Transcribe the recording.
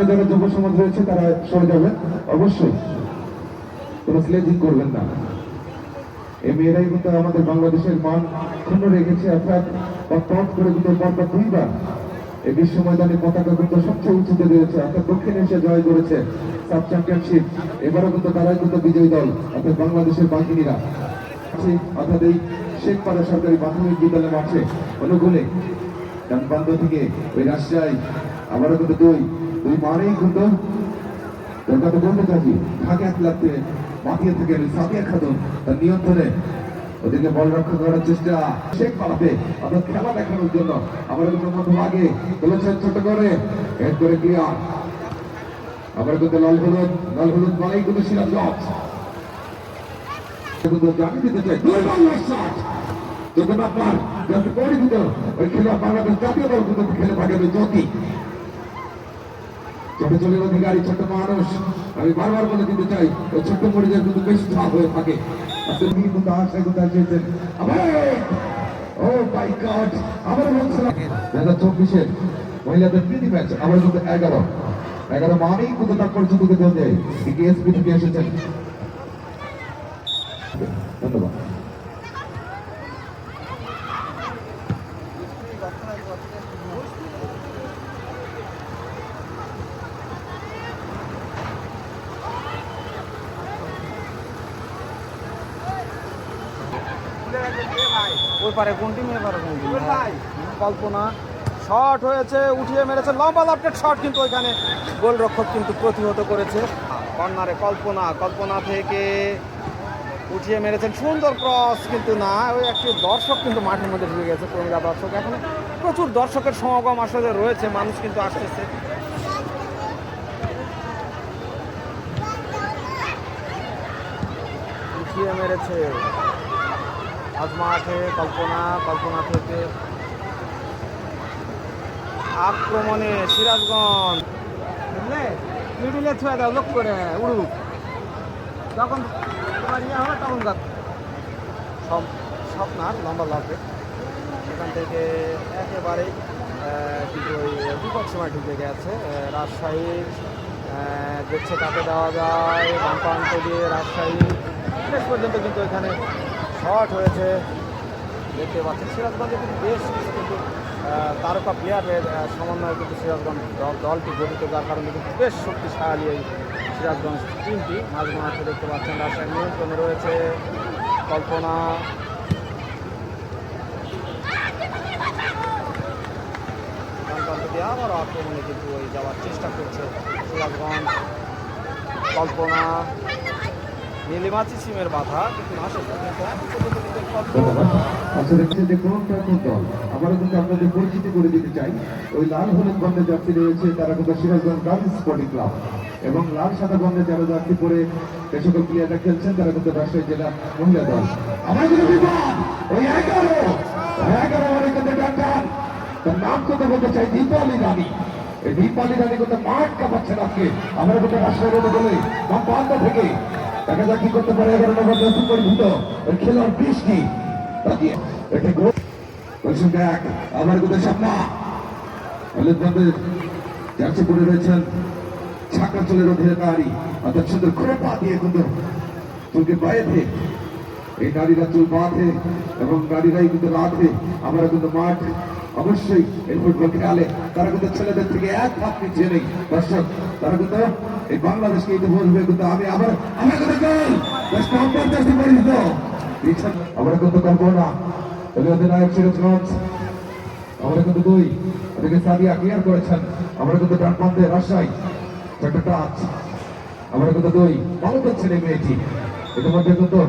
পিছনে যারা যুব সমাজ রয়েছে, তারা সরে যাবেন। অবশ্যই। কোনো স্লেজিং করবেন না। এই মেয়েরাই কিন্তু আমাদের বাংলাদেশের মান ক্ষুণ্ণ রেখেছে, অর্থাৎ পথ করে কিন্তু পরপর দুইবার এই বিশ্ব ময়দানে পতাকা কিন্তু সবচেয়ে উঁচুতে রয়েছে, অর্থাৎ দক্ষিণ এশিয়া জয় করেছে সাব চ্যাম্পিয়নশিপ এবারও কিন্তু তারাই কিন্তু বিজয়ী দল, অর্থাৎ বাংলাদেশের বাহিনীরা। অর্থাৎ এই শেখপাড়া সরকারি প্রাথমিক বিদ্যালয় মাঠে অনুকূলে ডানপান্দ থেকে ওই রাজশাহী, আবারও কিন্তু দুই। দুই মানেই কিন্তু কথা বলতে চাই ফাঁকে এক লাগতে মাতিয়ে থেকে সাদিয়া খাতুন তার নিয়ন্ত্রণে ওদিকে বল রক্ষা করার চেষ্টা শেখ পালাতে অর্থাৎ খেলা দেখানোর জন্য আবার কিন্তু মধ্যম আগে বলেছেন ছোট করে এর করে ক্লিয়ার আবার কিন্তু লাল হলুদ লাল হলুদ মানেই কিন্তু সিরাজগঞ্জ কিন্তু জানি দিতে আপনার যাতে করে দিত ওই খেলোয়াড় বাংলাদেশ জাতীয় দল কিন্তু খেলে থাকে জ্যোতি চলের অধিকারী ছোট্ট মানুষ, আমি বারবার বলে দিতে চাই ওই ছোট্ট মরিচের কিন্তু বেশি চাপ হয়ে থাকে। আবার! ও চব্বিশের মহিলাদের আবার কিন্তু এগারো। এগারো মানেই কিন্তু তার থেকে দেওয়া যায় এসপি থেকে এসেছেন। ওই পারে কোনটি মেয়ে পারে কোনটি কল্পনা শট হয়েছে, উঠিয়ে মেরেছে, লম্বা লাফটের শট কিন্তু ওইখানে গোলরক্ষক কিন্তু প্রতিহত করেছে। কর্নারে কল্পনা কল্পনা থেকে উঠিয়ে মেরেছেন, সুন্দর ক্রস কিন্তু না, ওই একটি দর্শক কিন্তু মাঠের মধ্যে ঢুকে গেছে কর্মীরা দর্শক। এখন প্রচুর দর্শকের সমাগম আসলে রয়েছে, মানুষ কিন্তু আসতেছে। উঠিয়ে মেরেছে। আজ মাঠে কল্পনা কল্পনা থেকে আক্রমণে সিরাজগঞ্জ। বুঝলে? মিডিলে ছুঁয়ে দাও, লোক করে, উড়ুক। যখন তোমার ইয়ে হবে, তখন যাক। সব স্বপ্নার লম্বা লাগবে। সেখান থেকে একেবারেই কিন্তু ওই বিপক্ষ মাঠ ঢুকে গেছে। রাজশাহীর দেখছে কাকে দেওয়া যায়। বাম প্রান্ত দিয়ে রাজশাহী। শেষ পর্যন্ত কিন্তু এখানে শর্ট হয়েছে। দেখতে পাচ্ছেন, সিরাজগঞ্জে কিন্তু বেশ কিছু কিন্তু তারকা প্লেয়ারের সমন্বয়ে কিন্তু সিরাজগঞ্জ দলটি গঠিত, যার কারণে কিন্তু বেশ শক্তিশালী এই সিরাজগঞ্জ টিমটি। মাঝ মাঠে দেখতে পাচ্ছেন, রাজশাহী নিয়ন্ত্রণে রয়েছে কল্পনা। আবারও আক্রমণে কিন্তু ওই যাওয়ার চেষ্টা করছে সিরাজগঞ্জ। কল্পনা। নীলিমাচি সিমের বাধা, কিন্তু রাজশাহী জেলা দল। ডাক্তার তার নাম কথা বলতে চাই দীপালি রানী। এই মাঠ কাঁপাচ্ছেন আজকে আমরা কিন্তু রাজশাহী বলে বাম থেকে দেখা যাক কি করতে পারে এগারো নম্বর দর্শক পরিভূত ওই খেলোয়াড় বৃষ্টি একটি গোল পরিশ্রম এক আবার কিন্তু সামনা হলুদ বন্ধের জার্সি পরে রয়েছেন ছাকা চলের অধিকারী অর্থাৎ সুন্দর করে পা দিয়ে কিন্তু চুলকে বাইরে এই নারীরা চুল বাঁধে এবং নারীরাই কিন্তু রাধে। আমরা কিন্তু মাঠ অবশ্যই এই ফুটবল খেয়ালে তারা কিন্তু ছেলেদের থেকে এক হাত পিছিয়ে নেই দর্শক তারা কিন্তু এই বাংলাদেশকে কিন্তু বলবে, কিন্তু আমি আবার আমার কিন্তু গোল দেশটা অন্তর্দেশে পরিচিত পিছন আমরা কিন্তু করব না। অধিনায়ক সিরাজগঞ্জ আমরা কিন্তু দুই। ওদিকে সাদিয়া ক্লিয়ার করেছেন। আমরা কিন্তু ডান রাজশাহী। একটা টাচ আমরা কিন্তু দুই। ভালো করছেন এই মেয়েটি ইতিমধ্যে কিন্তু